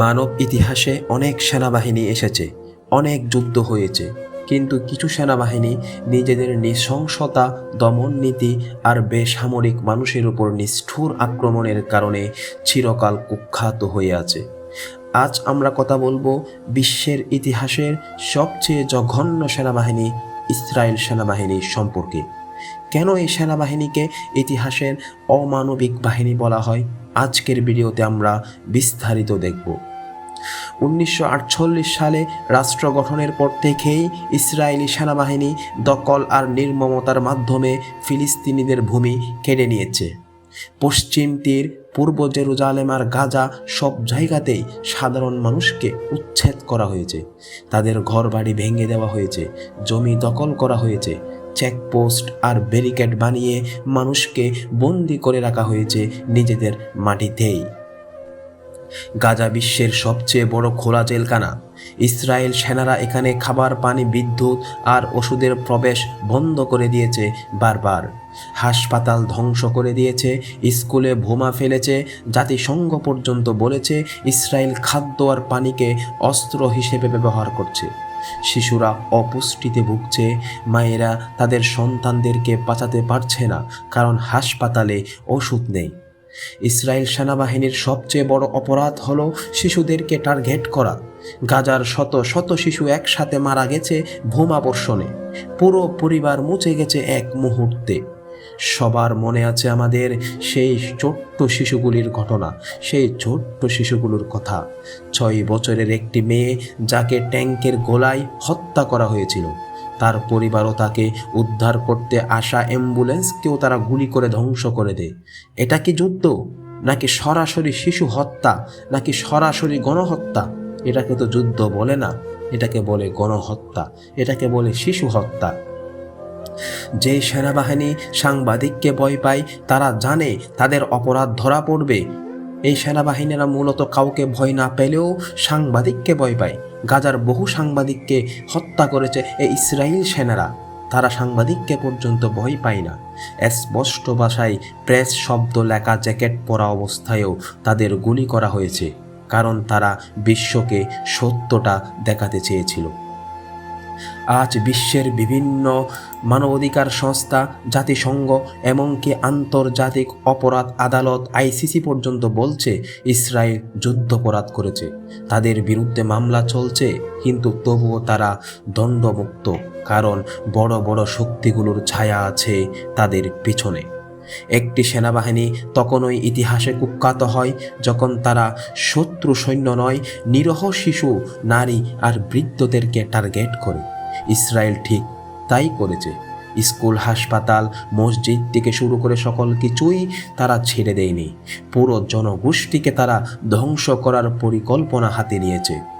মানব ইতিহাসে অনেক সেনাবাহিনী এসেছে, অনেক যুদ্ধ হয়েছে, কিন্তু কিছু সেনাবাহিনী নিজেদের নৃশংসতা, দমন নীতি আর বেসামরিক মানুষের উপর নিষ্ঠুর আক্রমণের কারণে চিরকাল কুখ্যাত হয়ে আছে। আজ আমরা কথা বলব বিশ্বের ইতিহাসের সবচেয়ে জঘন্য সেনাবাহিনী, ইসরায়েল সেনাবাহিনী সম্পর্কে। কেন এই সেনাবাহিনীকে ইতিহাসের অমানবিক বাহিনী বলা হয়? আজকের ভিডিওতে আমরা বিস্তারিত দেখব। উনিশশো আটচল্লিশ সালে রাষ্ট্র গঠনের পর থেকেই ইসরায়েলি সেনাবাহিনী দখল আর নির্মমতার মাধ্যমে ফিলিস্তিনিদের ভূমি কেড়ে নিয়েছে। পশ্চিম তীর পূর্ব জেরুজালেম আর গাজা সব জায়গাতেই সাধারণ মানুষকে উচ্ছেদ করা হয়েছে। তাদের ঘর বাড়ি ভেঙে দেওয়া হয়েছে, জমি দখল করা হয়েছে, চেকপোস্ট আর ব্যারিকেড বানিয়ে মানুষকে বন্দি করে রাখা হয়েছে নিজেদের মাটিতেই। গাজা বিশ্বের সবচেয়ে বড় খোলা জেলখানা। ইসরায়েল সেনারা এখানে খাবার, পানি, বিদ্যুৎ আর ওষুধের প্রবেশ বন্ধ করে দিয়েছে বারবার। হাসপাতাল ধ্বংস করে দিয়েছে, স্কুলে বোমা ফেলেছে, জাতিসংঘ পর্যন্ত বলেছে ইসরায়েল খাদ্য আর পানিকে অস্ত্র হিসেবে ব্যবহার করছে। শিশুরা অপুষ্টিতে ভুগছে, মায়েরা তাদের সন্তানদেরকে বাঁচাতে পারছে না কারণ হাসপাতালে ওষুধ নেই। ইসরায়েল সেনাবাহিনীর সবচেয়ে বড় অপরাধ হল শিশুদেরকে টার্গেট করা। গাজার শত শত শিশু একসাথে মারা গেছে ভূমাবর্ষণে পুরো পরিবার মুছে গেছে এক মুহূর্তে। সবার মনে আছে আমাদের সেই ছোট্ট শিশুগুলির ঘটনা, সেই ছোট্ট শিশুগুলোর কথা। ছয় বছরের একটি মেয়ে যাকে ট্যাঙ্কের গোলায় হত্যা করা হয়েছিল। তার পরিবারও তাকে উদ্ধার করতে আসা অ্যাম্বুলেন্সকেও তারা গুলি করে ধ্বংস করে দেয়। এটা কি যুদ্ধ? নাকি সরাসরি শিশু হত্যা? নাকি সরাসরি গণহত্যা? এটাকে তো যুদ্ধ বলে না। এটাকে বলে গণহত্যা। এটাকে বলে শিশু হত্যা। যে সেনাবাহিনী সাংবাদিককে ভয় পায়, তারা জানে তাদের অপরাধ ধরা পড়বে। এই সেনাবাহিনীরা মূলত কাউকে ভয় না পেলেও সাংবাদিককে ভয় পায়। গাজার বহু সাংবাদিককে হত্যা করেছে এই ইসরায়েল সেনারা। তারা সাংবাদিককে পর্যন্ত ভয় পায় না। স্পষ্ট ভাষায় প্রেস শব্দ লেখা জ্যাকেট পরা অবস্থায়ও তাদের গুলি করা হয়েছে, কারণ তারা বিশ্বকে সত্যটা দেখাতে চেয়েছিল। আজ বিশ্বের বিভিন্ন মানবাধিকার সংস্থা, জাতিসংঘ এমনকি আন্তর্জাতিক অপরাধ আদালত আইসিসি পর্যন্ত বলছে ইসরায়েল যুদ্ধপরাধ করেছে। তাদের বিরুদ্ধে মামলা চলছে, কিন্তু তবুও তারা দণ্ডমুক্ত, কারণ বড় বড় শক্তিগুলোর ছায়া আছে তাদের পিছনে। একটি সেনাবাহিনী তখনই ইতিহাসে কুখ্যাত হয়, যখন তারা শত্রু সৈন্য নয়, নিরহ শিশু, নারী আর বৃদ্ধদেরকে টার্গেট করে। ইসরায়েল ঠিক তাই করেছে। স্কুল, হাসপাতাল, মসজিদ থেকে শুরু করে সকল কিছুই তারা ছেড়ে দেয়নি। পুরো জনগোষ্ঠীকে তারা ধ্বংস করার পরিকল্পনা হাতে নিয়েছে।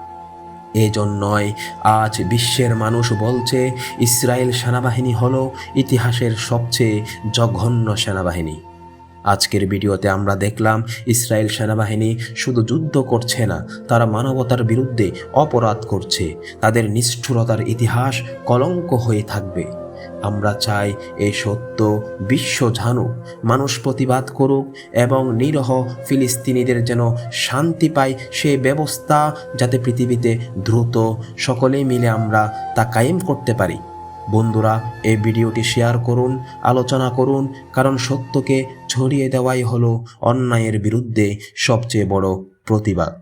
এজন্যই আজ বিশ্বের মানুষ বলছে, ইসরায়েল সেনাবাহিনী হল ইতিহাসের সবচেয়ে জঘন্য সেনাবাহিনী। আজকের ভিডিওতে আমরা দেখলাম, ইসরায়েল সেনাবাহিনী শুধু যুদ্ধ করছে না, তারা মানবতার বিরুদ্ধে অপরাধ করছে। তাদের নিষ্ঠুরতার ইতিহাস কলঙ্ক হয়ে থাকবে। আমরা চাই এই সত্য, বিশ্ব জানুক, মানুষ প্রতিবাদ করুক এবং নিরহ ফিলিস্তিনিদের যেন শান্তি পায় সেই ব্যবস্থা যাতে পৃথিবীতে দ্রুত সকলেই মিলে আমরা তা কায়েম করতে পারি। বন্ধুরা এই ভিডিওটি শেয়ার করুন, আলোচনা করুন, কারণ সত্যকে ছড়িয়ে দেওয়াই হলো অন্যায়ের বিরুদ্ধে সবচেয়ে বড় প্রতিবাদ।